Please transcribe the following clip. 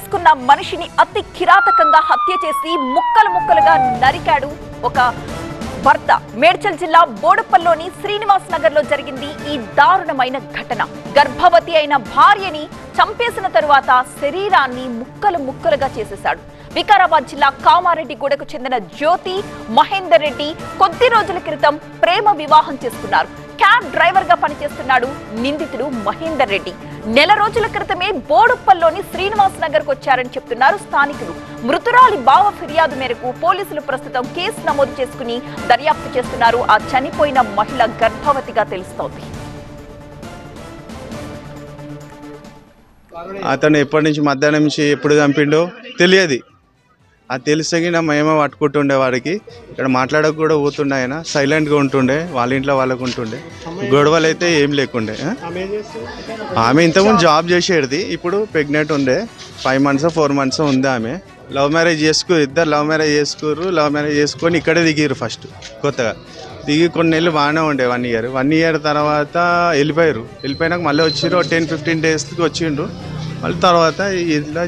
చేసుకున్న మనిషిని అతి కిరాతకంగా హత్య చేసి ముక్కలు ముక్కలుగా నరికాడు ఒక భర్త. మేడ్చల్ జిల్లా బోడుప్పల్లోని శ్రీనివాస్ నగర్లో జరిగింది ఈ దారుణమైన ఘటన. గర్భవతి అయిన భార్యని చంపేసిన తరువాత శరీరాన్ని ముక్కలు ముక్కలుగా చేసేశాడు. వికారాబాద్ జిల్లా కామారెడ్డిగూడకు చెందిన జ్యోతి మహేందర్ రెడ్డి కొద్ది రోజుల క్రితం ప్రేమ వివాహం చేసుకున్నారు. క్యాబ్ డ్రైవర్గా పనిచేస్తున్నాడు నిందితుడు మహేందర్ రెడ్డి. నెల రోజుల క్రితమే బోడుప్పల్లోని శ్రీనివాస్ నగర్ వచ్చారని చెప్తున్నారు స్థానికులు. మృతురాలి బావ ఫిర్యాదు మేరకు పోలీసులు ప్రస్తుతం కేసు నమోదు చేసుకుని దర్యాప్తు చేస్తున్నారు. ఆ చనిపోయిన మహిళ గర్భవతిగా తెలుస్తోంది. అతను ఎప్పటి నుంచి మధ్యాహ్నం నుంచి ఎప్పుడు చంపిండో తెలియదు. అది తెలిసిన మేమే పట్టుకుంటుండే వాడికి. ఇక్కడ మాట్లాడక కూడా పోతుండే ఆయన. సైలెంట్గా ఉంటుండే. వాళ్ళ ఇంట్లో వాళ్ళకు ఉంటుండే. గొడవలు అయితే ఏం లేకుండే ఆమె ఇంతకుముందు జాబ్ చేసేది. ఇప్పుడు ప్రెగ్నెంట్ ఉండే. ఫైవ్ మంత్స్ ఫోర్ మంత్స్ ఉంది ఆమె. లవ్ మ్యారేజ్ చేసుకు ఇద్దరు లవ్ మ్యారేజ్ చేసుకుర్రు లవ్ మ్యారేజ్ చేసుకొని ఇక్కడే దిగిర్రు ఫస్ట్ కొత్తగా. దిగి కొన్ని నెలలు బాగానే ఉండే వన్ ఇయర్. వన్ ఇయర్ తర్వాత వెళ్ళిపోయారు. వెళ్ళిపోయినాక మళ్ళీ వచ్చిర్రు. టెన్ ఫిఫ్టీన్ డేస్కి వచ్చిండ్రు. మళ్ళీ తర్వాత ఇలా